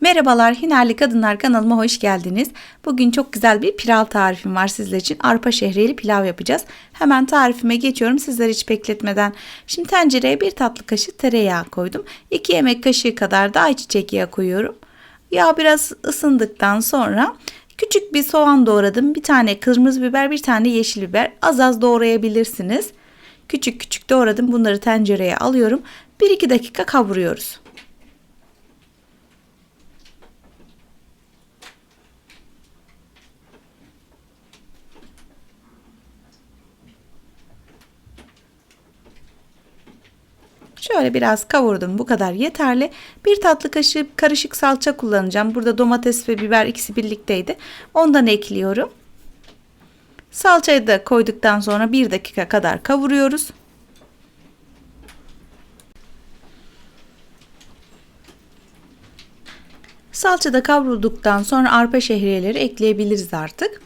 Merhabalar Hinerli Kadınlar kanalıma hoş geldiniz. Bugün çok güzel bir pilav tarifim var sizler için. Arpa şehriyeli pilav yapacağız. Hemen tarifime geçiyorum sizler hiç bekletmeden. Şimdi tencereye bir tatlı kaşık tereyağı koydum. 2 yemek kaşığı kadar da ayçiçek yağı koyuyorum. Yağ biraz ısındıktan sonra küçük bir soğan doğradım. Bir tane kırmızı biber, bir tane yeşil biber. Az az doğrayabilirsiniz. Küçük küçük doğradım. Bunları tencereye alıyorum. 1-2 dakika kavuruyoruz. Şöyle biraz kavurdum. Bu kadar yeterli. Bir tatlı kaşığı karışık salça kullanacağım. Burada domates ve biber ikisi birlikteydi. Ondan ekliyorum. Salçayı da koyduktan sonra bir dakika kadar kavuruyoruz. Salça da kavrulduktan sonra arpa şehriyeleri ekleyebiliriz artık.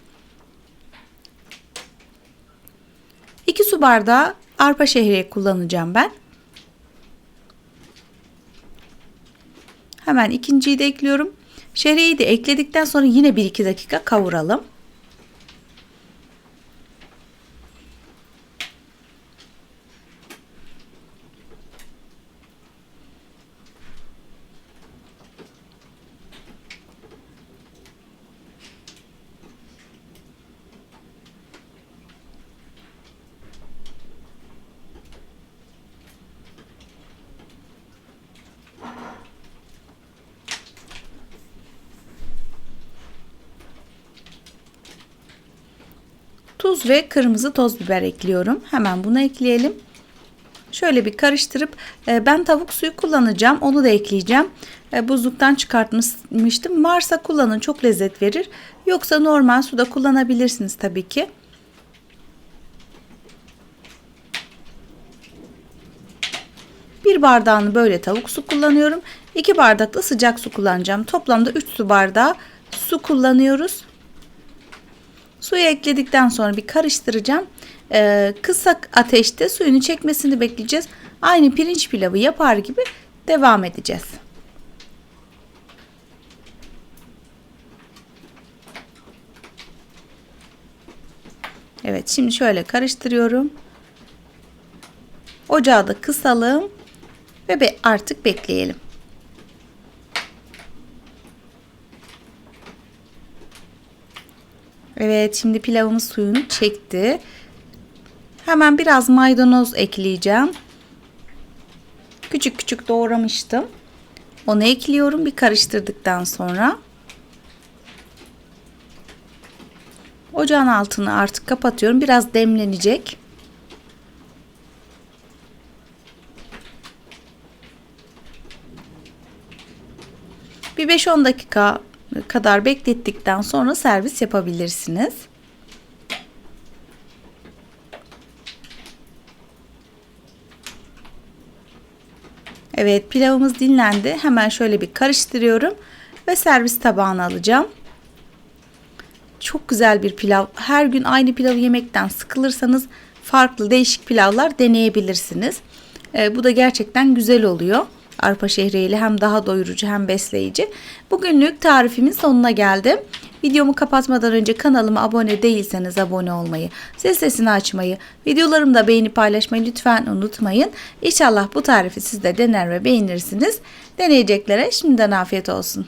2 su bardağı arpa şehriye kullanacağım ben. Hemen ikinciyi de ekliyorum. Şehriyeyi de ekledikten sonra yine 1-2 dakika kavuralım. Tuz ve kırmızı toz biber ekliyorum. Hemen bunu ekleyelim. Şöyle bir karıştırıp e, ben tavuk suyu kullanacağım. Onu da ekleyeceğim. E, buzluktan çıkartmıştım. Varsa kullanın çok lezzet verir. Yoksa normal suda kullanabilirsiniz tabii ki. Bir bardağını böyle tavuk su kullanıyorum. 2 bardak da sıcak su kullanacağım. Toplamda 3 su bardağı su kullanıyoruz. Suyu ekledikten sonra bir karıştıracağım. Ee, kısa ateşte suyunu çekmesini bekleyeceğiz. Aynı pirinç pilavı yapar gibi devam edeceğiz. Evet şimdi şöyle karıştırıyorum. Ocağı da kısalım ve artık bekleyelim. Evet şimdi pilavımız suyunu çekti. Hemen biraz maydanoz ekleyeceğim. Küçük küçük doğramıştım. Onu ekliyorum bir karıştırdıktan sonra. Ocağın altını artık kapatıyorum. Biraz demlenecek. Bir 5-10 dakika kadar beklettikten sonra servis yapabilirsiniz. Evet pilavımız dinlendi. Hemen şöyle bir karıştırıyorum ve servis tabağına alacağım. Çok güzel bir pilav. Her gün aynı pilavı yemekten sıkılırsanız farklı değişik pilavlar deneyebilirsiniz. Ee, bu da gerçekten güzel oluyor arpa şehriyeli hem daha doyurucu hem besleyici. Bugünlük tarifimin sonuna geldim. Videomu kapatmadan önce kanalıma abone değilseniz abone olmayı, ses sesini açmayı, videolarımı da beğenip paylaşmayı lütfen unutmayın. İnşallah bu tarifi siz de dener ve beğenirsiniz. Deneyeceklere şimdiden afiyet olsun.